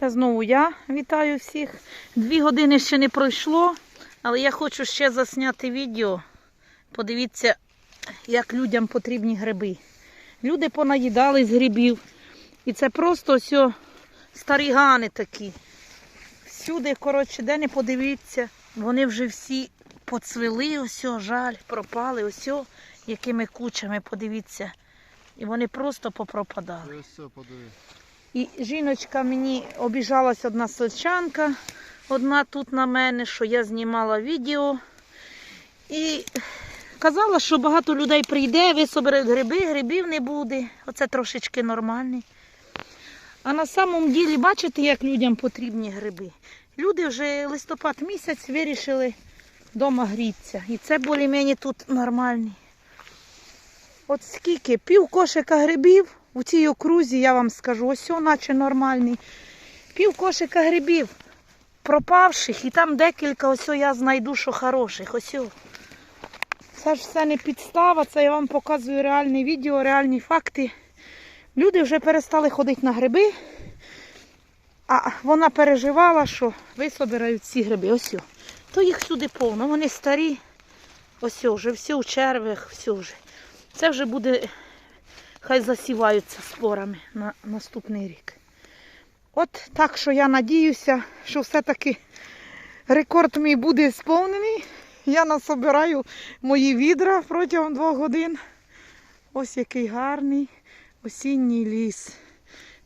Це знову я вітаю всіх. Дві години ще не пройшло, але я хочу ще засняти відео. Подивіться, як людям потрібні гриби. Люди понаїдались грибів. І це просто старі гани такі. Всюди, коротше, де не подивіться, вони вже всі поцвіли, ось, жаль, пропали, ось, якими кучами, подивіться. І вони просто попропадали. Ось все, подиви. І жіночка мені обіжалась одна сельчанка, одна тут на мене, що я знімала відео. І казала, що багато людей прийде, висоберуть гриби, грибів не буде. Оце трошечки нормальний. А на самом ділі, бачите, як людям потрібні гриби. Люди вже листопад місяць вирішили вдома грітися. І це більш-менш тут нормальний. От скільки? Пів кошика грибів у цій окрузі, я вам скажу, ось наче нормальний. Пів кошика грибів пропавших, і там декілька, ось я знайду, що хороших. Ось. Це ж все не підстава, це я вам показую реальне відео, реальні факти. Люди вже перестали ходити на гриби, а вона переживала, що висобирають ці гриби. Ось. То їх сюди повно, вони старі. Ось вже все у червях, все вже. Це вже буде, хай засіваються спорами на наступний рік. От так що я надіюся, що все-таки рекорд мій буде сповнений. Я насобираю мої відра протягом двох годин. Ось який гарний осінній ліс.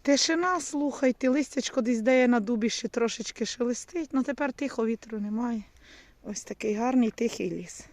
Тишина, слухайте, листячко десь де на дубі ще трошечки шелестить, але тепер тихо вітру немає. Ось такий гарний тихий ліс.